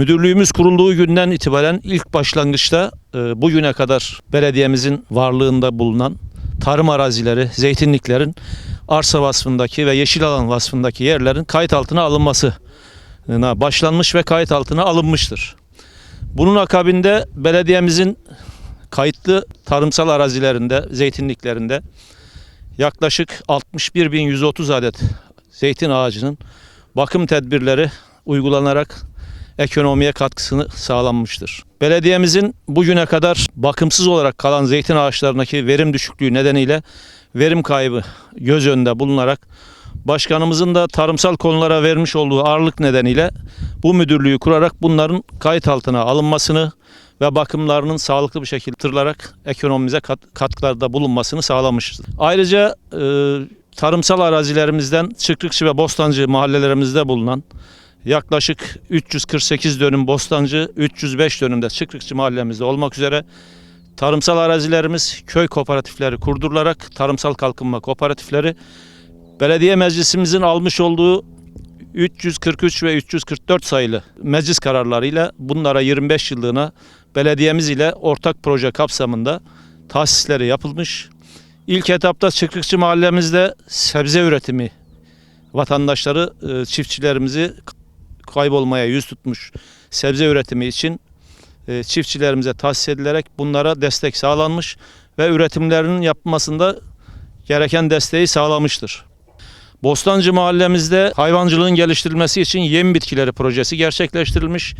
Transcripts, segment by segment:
Müdürlüğümüz kurulduğu günden itibaren ilk başlangıçta e, bugüne kadar belediyemizin varlığında bulunan tarım arazileri, zeytinliklerin arsa vasfındaki ve yeşil alan vasfındaki yerlerin kayıt altına alınmasına başlanmış ve kayıt altına alınmıştır. Bunun akabinde belediyemizin kayıtlı tarımsal arazilerinde, zeytinliklerinde yaklaşık 61.130 adet zeytin ağacının bakım tedbirleri uygulanarak ekonomiye katkısını sağlanmıştır. Belediyemizin bugüne kadar bakımsız olarak kalan zeytin ağaçlarındaki verim düşüklüğü nedeniyle verim kaybı göz önünde bulunarak başkanımızın da tarımsal konulara vermiş olduğu ağırlık nedeniyle bu müdürlüğü kurarak bunların kayıt altına alınmasını ve bakımlarının sağlıklı bir şekilde tırlarak ekonomimize kat- katkılarda bulunmasını sağlamıştır. Ayrıca e, tarımsal arazilerimizden Çıkrıkçı ve Bostancı mahallelerimizde bulunan yaklaşık 348 dönüm Bostancı, 305 dönüm de Çıkrıkçı mahallemizde olmak üzere tarımsal arazilerimiz köy kooperatifleri kurdurularak tarımsal kalkınma kooperatifleri belediye meclisimizin almış olduğu 343 ve 344 sayılı meclis kararlarıyla bunlara 25 yıllığına belediyemiz ile ortak proje kapsamında tahsisleri yapılmış. İlk etapta Çıkrıkçı mahallemizde sebze üretimi vatandaşları, e, çiftçilerimizi kaybolmaya yüz tutmuş sebze üretimi için e, çiftçilerimize tahsis edilerek bunlara destek sağlanmış ve üretimlerinin yapılmasında gereken desteği sağlamıştır. Bostancı mahallemizde hayvancılığın geliştirilmesi için yem bitkileri projesi gerçekleştirilmiş.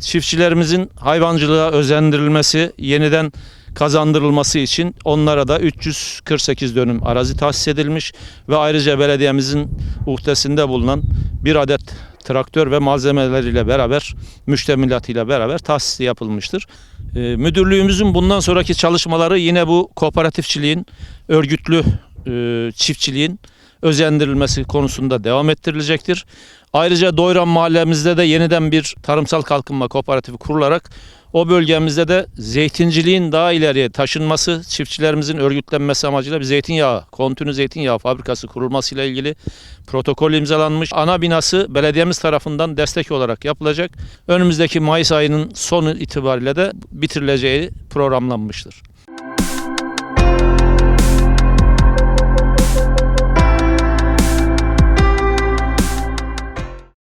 Çiftçilerimizin hayvancılığa özendirilmesi, yeniden kazandırılması için onlara da 348 dönüm arazi tahsis edilmiş ve ayrıca belediyemizin uhdesinde bulunan bir adet traktör ve malzemeleriyle beraber, müştemilatıyla beraber tahsisi yapılmıştır. Ee, Müdürlüğümüzün bundan sonraki çalışmaları yine bu kooperatifçiliğin, örgütlü e, çiftçiliğin özendirilmesi konusunda devam ettirilecektir. Ayrıca Doyran mahallemizde de yeniden bir tarımsal kalkınma kooperatifi kurularak o bölgemizde de zeytinciliğin daha ileriye taşınması, çiftçilerimizin örgütlenmesi amacıyla bir zeytinyağı, kontünü zeytinyağı fabrikası kurulmasıyla ilgili protokol imzalanmış. Ana binası belediyemiz tarafından destek olarak yapılacak. Önümüzdeki Mayıs ayının sonu itibariyle de bitirileceği programlanmıştır.